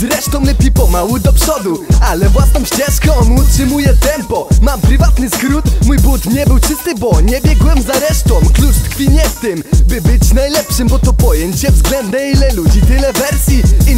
Zresztą lepiej pomału do przodu. Ale własną ścieżką utrzymuję tempo. Mam prywatny skrót, mój but nie był czysty Bo nie biegłem za resztą. Klucz tkwi nie w tym, by być najlepszym Bo to pojęcie względne. Ile ludzi, tyle wersji. Lik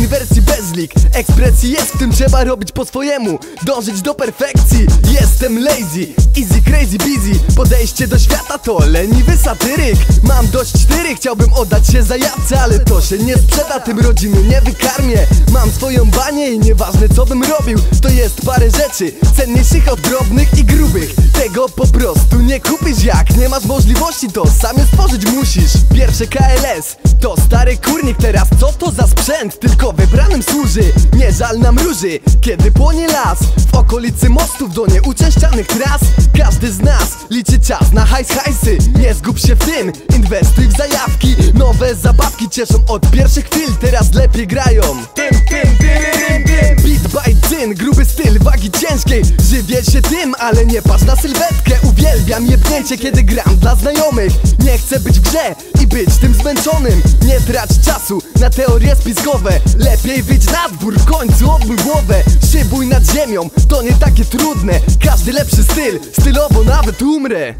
Ekspresji jest w tym, trzeba robić po swojemu. Dążyć do perfekcji. Jestem lazy, easy, crazy, busy. Podejście do świata to leniwy satyryk. Mam dość tyry, chciałbym oddać się za jabłce Ale to się nie sprzeda, tym rodziny nie wykarmię. Mam swoją banię i nieważne co bym robił To jest parę rzeczy cenniejszych od drobnych i grubych. Tego po prostu nie kupisz. Jak nie masz możliwości To sam je stworzyć musisz. Pierwsze KLS to stary kurnik Teraz co to za sprzęt? Tylko wybranym służy Nie żal nam róży Kiedy płonie las. W okolicy mostów do nieuczęszczanych tras. Każdy z nas liczy czas na hajs hajsy. Nie zgub się w tym Inwestuj w zajawki. Nowe zabawki cieszą od pierwszych chwil Teraz lepiej grają. Tym, tym, tym, tym Beat by dyn, gruby styl wagi ciężkiej. Żywię się tym, ale nie patrz na sylwetkę. Uwielbiam jebnięcie, kiedy gram dla znajomych. Nie chcę być w grze być tym zmęczonym. Nie trać czasu na teorie spiskowe Lepiej wyjdź na dwór, w końcu obmyj głowę. Szybuj nad ziemią, to nie takie trudne. Każdy lepszy styl, stylowo nawet umrę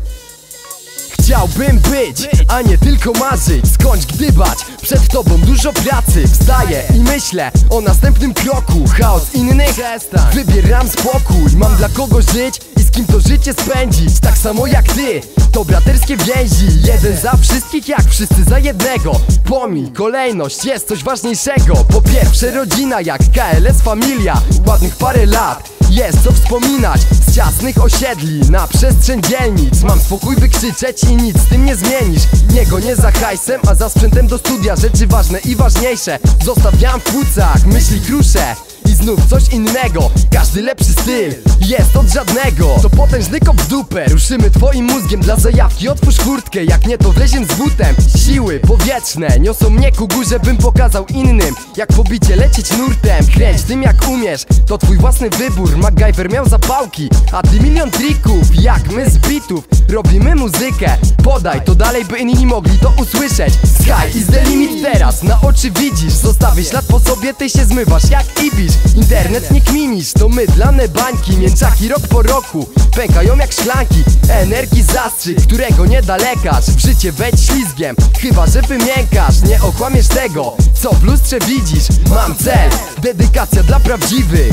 Chciałbym być, a nie tylko marzyć. Skądś gdybać, przed tobą dużo pracy. Wstaję i myślę o następnym kroku. Chaos innych, wybieram spokój. Mam dla kogo żyć i z kim to życie spędzić. Tak samo jak ty, to braterskie więzi. Jeden za wszystkich jak wszyscy za jednego. Pomij, kolejność jest coś ważniejszego. Po pierwsze rodzina jak KLS familia. Ładnych parę lat jest co wspominać Z ciasnych osiedli na przestrzeń dzielnic. Mam spokój by krzyczeć i nic z tym nie zmienisz. Nie gonię za hajsem, a za sprzętem do studia Rzeczy ważne i ważniejsze. Zostawiam w płucach, myśli kruszę i znów coś innego. Każdy lepszy styl jest od żadnego. To potężny kop w dupę. Ruszymy twoim mózgiem dla zajawki. Otwórz kurtkę, jak nie to wleziem z butem. Siły powietrzne niosą mnie ku górze Bym pokazał innym Jak pobicie lecieć nurtem. Kręć tym jak umiesz. To twój własny wybór. MacGyver miał zapałki A ty milion trików. Jak my z bitów Robimy muzykę. Podaj to dalej by inni mogli to usłyszeć. Sky is the limit teraz. Na oczy widzisz. Zostawię ślad po sobie. Ty się zmywasz jak ibisz. Internet nie kminisz, to mydlane bańki Mięczaki rok po roku, pękają jak szklanki. Energii zastrzyk, którego nie dalekarz W życie wejdź ślizgiem, chyba że wymiękasz. Nie okłamiesz tego, co w lustrze widzisz. Mam cel, dedykacja dla prawdziwych